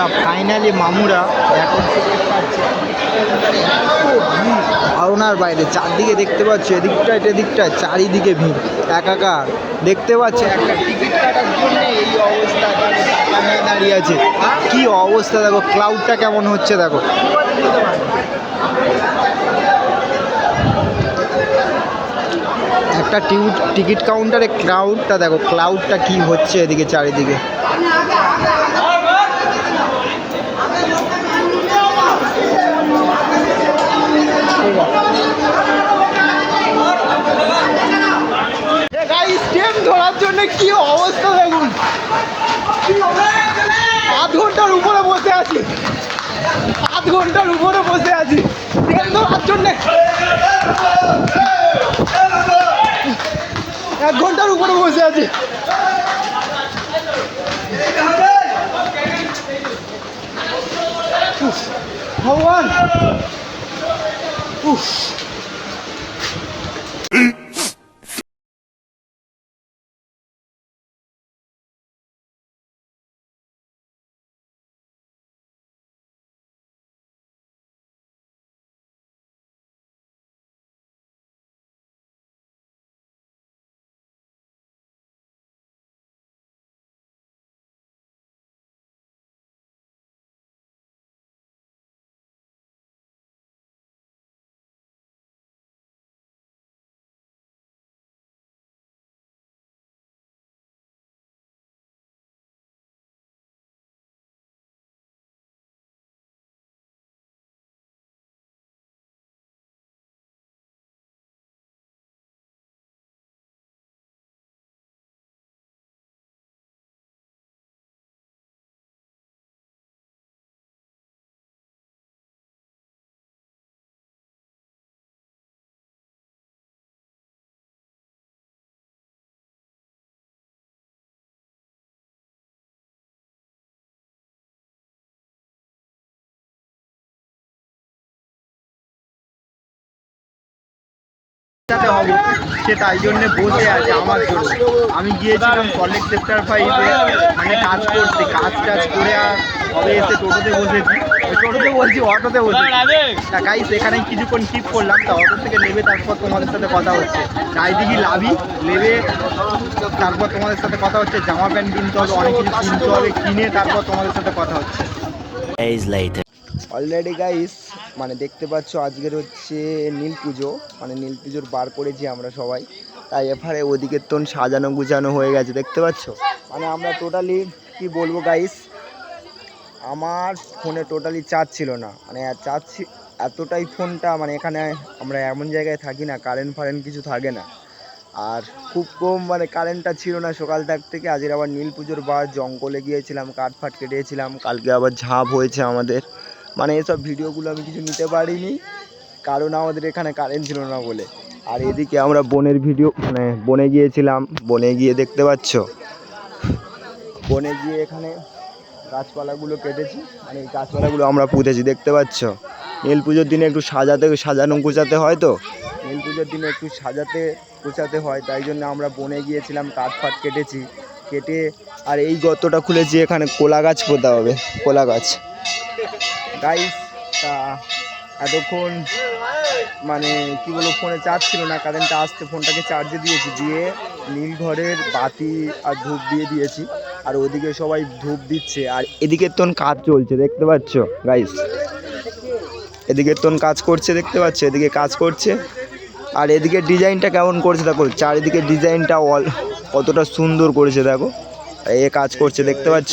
তা ফাইনালি মামুরা এখন ধারণার বাইরে, চারদিকে দেখতে পাচ্ছ, এদিকটায় এদিকটায় চারিদিকে ভিড়, একাকার। দেখতে পাচ্ছ একটা টিকিট কাটার জন্য এই অবস্থা দাঁড়িয়ে আছে। কি অবস্থা দেখো ক্লাউডটা কেমন হচ্ছে দেখো। একটা টিউট টিকিট কাউন্টারে ক্রাউডটা দেখো ক্লাউডটা কি হচ্ছে এদিকে, চারিদিকে ট্রেন ধরার জন্য কি অবস্থা দেখুন? আধ ঘণ্টার উপরে বসে আছি। আধ ঘণ্টার উপরে বসে আছি। ট্রেন ধরার জন্য। এক ঘণ্টার উপরে বসে আছি। ভগবান। উফ। সাথে হব সে তাই জন্য বসে আছে আমার জন্য। আমি গিয়েছিলাম কলেজ সেক্টর ফাইভে মানে কাজ করতে কাজ টাজ করে আর হবে এসে টোটোতে বসেছি। টোটোতে বলছি অটোতে বসেছি তা গাইস এখানে কিছুক্ষণ ঠিক করলাম তা অটো থেকে নেবে তারপর তোমাদের সাথে কথা হচ্ছে। চারিদিকে লাভি নেবে তারপর তোমাদের সাথে কথা হচ্ছে জামা প্যান্ট কিনতে হবে অনেক কিছু কিনতে হবে কিনে তারপর তোমাদের সাথে কথা হচ্ছে. অলরেডি গাইস মানে দেখতে পাচ্ছ আজকের হচ্ছে নীল পুজো মানে নীল পুজোর বার করেছি আমরা সবাই। তাই এফারে ওদিকের তোন সাজানো গুছানো হয়ে গেছে, দেখতে পাচ্ছ? মানে আমরা টোটালি কি বলব গাইস আমার ফোনে টোটালি চার্জ ছিল না। মানে চার্জ এতটাই ফোনটা মানে এখানে আমরা এমন জায়গায় থাকি না কারেন্ট ফারেন্ট কিছু থাকে না। আর খুব কম মানে কারেন্টটা ছিল না সকাল থাক থেকে আজকের আবার নীল পুজোর বার, জঙ্গলে গিয়েছিলাম, কাঠ ফাট কেটেছিলাম, কালকে আবার ঝাঁপ হয়েছে আমাদের। মানে এসব ভিডিওগুলো আমি কিছু নিতে পারিনি, কারণ আমাদের এখানে কারেন্ট ছিল না বলে। আর এদিকে আমরা বনের ভিডিও মানে বনে গিয়েছিলাম, বনে গিয়ে দেখতে পাচ্ছ? বনে গিয়ে এখানে গাছপালাগুলো কেটেছি মানে এই গাছপালাগুলো আমরা পুঁতেছি, দেখতে পাচ্ছ? নীল পুজোর দিনে একটু সাজাতে, সাজানো গোছাতে হয় তো? নীল পুজোর দিনে একটু সাজাতে, গোছাতে হয়, তাই জন্য আমরা বনে গিয়েছিলাম, কাঠ ফাট কেটেছি, কেটে, আর এই গর্তটা খুলেছি, এখানে কোলা গাছ পোতা হবে কোলা গাছ গাইস তা এতক্ষণ মানে কি বলব, ফোনে চার্জ ছিল না কারেন্টটা আসতে ফোনটাকে চার্জে দিয়েছি, দিয়ে নীল ঘরের বাতি আর ধূপ দিয়ে দিয়েছি, আর ওদিকে সবাই ধূপ দিচ্ছে, আর এদিকে তোন কাজ চলছে, দেখতে পাচ্ছ গাইস এদিকে তোন কাজ করছে, দেখতে পাচ্ছ? এদিকে কাজ করছে, আর এদিকে ডিজাইনটা কেমন করেছে, দেখো, চারিদিকে ডিজাইনটা অল কতটা সুন্দর করেছে, দেখো, এ কাজ করছে, দেখতে পাচ্ছ?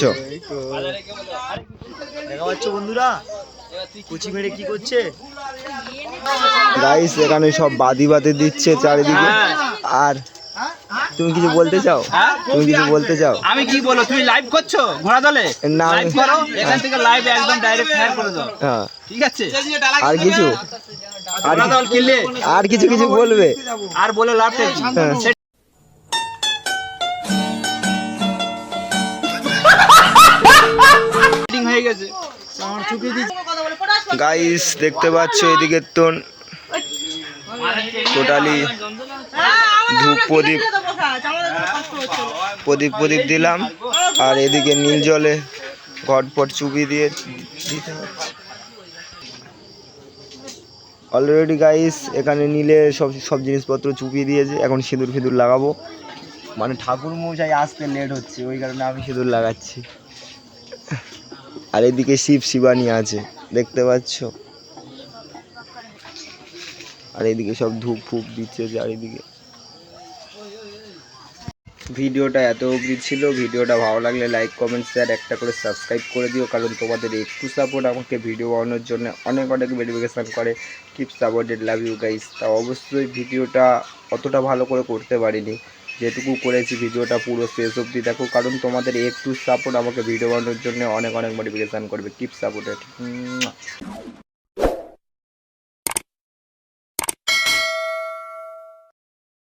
দেখা পাচ্ছ বন্ধুরা। কুচি মেরে কি করছে? গাইস এখানে সব বাদি বাতি দিচ্ছে চারিদিকে। আর তুমি কিছু বলতে চাও? তুমি কিছু বলতে চাও? আমি কি বলো? তুমি লাইভ করছ ঘোড়া দলে? না, লাইভ করো এখান থেকে লাইভ একদম ডাইরেক্ট ফায়ার করে দাও। হ্যাঁ। ঠিক আছে? আর কিছু? আর দল কিনলে? আর কিছু কিছু বলবে? আর বলে লাভটা কি হ্যাঁ। হয়ে গেছে। আমার চুকে দিচ্ছি। গাইস দেখতে পাচ্ছ এদিকে তোন টোটালি ধূপ প্রদীপ। প্রদীপ প্রদীপ দিলাম। আর এদিকে নীল জলে ঘটপট চুপি দিয়ে দিতে হচ্ছে। অলরেডি গাইস এখানে নিলে সব সব জিনিসপত্র চুপিয়ে দিয়েছে। এখন সিঁদুর ফিঁদুর লাগাবো। মানে ঠাকুর মশাই আসতে লেট হচ্ছে, ওই কারণে আমি সিঁদুর লাগাচ্ছি। আর এদিকে শিব, শিবানী আছে। দেখতে পাচ্ছ? আর এদিকে সব ধূপ ফুপ দিচ্ছে চারিদিকে। ভিডিওটা এত অবধি ছিল। ভিডিওটা ভালো লাগলে লাইক কমেন্ট শেয়ার একটা করে সাবস্ক্রাইব করে দিও। কারণ তোমাদের একটু সাপোর্ট আমাকে ভিডিও বানানোর জন্য অনেক অনেক ভেরিফিকেশান করে। Keep supported love you guys তা অবশ্যই ভিডিওটা অতটা ভালো করে করতে পারিনি। যেটুকু করেছি ভিডিওটা পুরো শেষ অবধি দেখো, কারণ তোমাদের একটু সাপোর্ট আমাকে ভিডিও বানানোর জন্য অনেক অনেক মোটিভেশান করবে। Keep supported